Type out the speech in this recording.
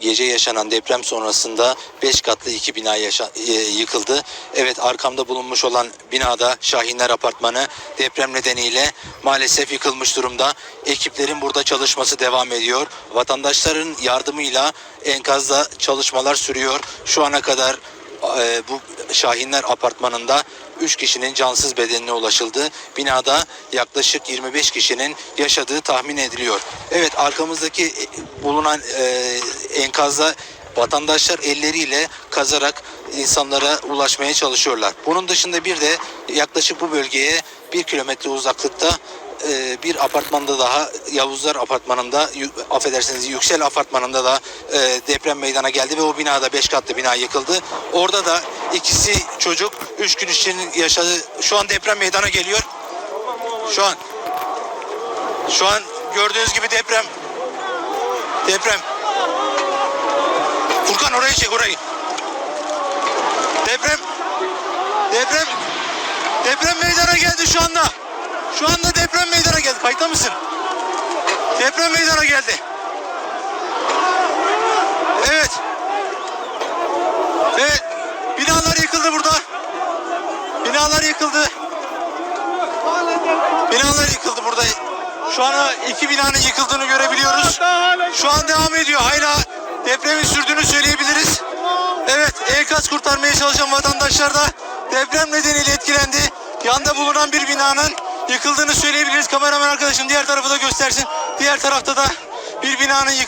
gece yaşanan deprem sonrasında 5 katlı iki bina yaşa- e, yıkıldı. Evet arkamda bulunmuş olan binada Şahinler Apartmanı deprem nedeniyle maalesef yıkılmış durumda. Ekiplerin burada çalışması devam ediyor. Vatandaşların yardımıyla enkazda çalışmalar sürüyor. Şu ana kadar e, bu Şahinler Apartmanı'nda 3 kişinin cansız bedenine ulaşıldı. Binada yaklaşık 25 kişinin yaşadığı tahmin ediliyor. Evet arkamızdaki e, bulunan e, enkazda vatandaşlar elleriyle kazarak insanlara ulaşmaya çalışıyorlar. Bunun dışında bir de yaklaşık bu bölgeye bir kilometre uzaklıkta e, bir apartmanda daha Yavuzlar apartmanında affedersiniz Yüksel apartmanında da e, deprem meydana geldi ve o binada 5 katlı bina yıkıldı. Orada da ikisi çocuk 3 gün için yaşadı. Şu an deprem meydana geliyor. Şu an şu an gördüğünüz gibi deprem deprem Furkan orayı çek orayı. Deprem deprem deprem meydana geldi şu anda. Şu anda deprem meydana geldi. Kayıtta mısın? Deprem meydana geldi. Evet. Evet. Binalar yıkıldı burada. Binalar yıkıldı. Binalar yıkıldı burada. Şu an iki binanın yıkıldığını görebiliyoruz. Şu an devam ediyor. Hala depremin sürdüğünü söyleyebiliriz. Evet, enkaz kurtarmaya çalışan vatandaşlar da deprem nedeniyle etkilendi. Yanda bulunan bir binanın yıkıldığını söyleyebiliriz. Kameraman arkadaşım diğer tarafı da göstersin. Diğer tarafta da bir binanın yıkıldığını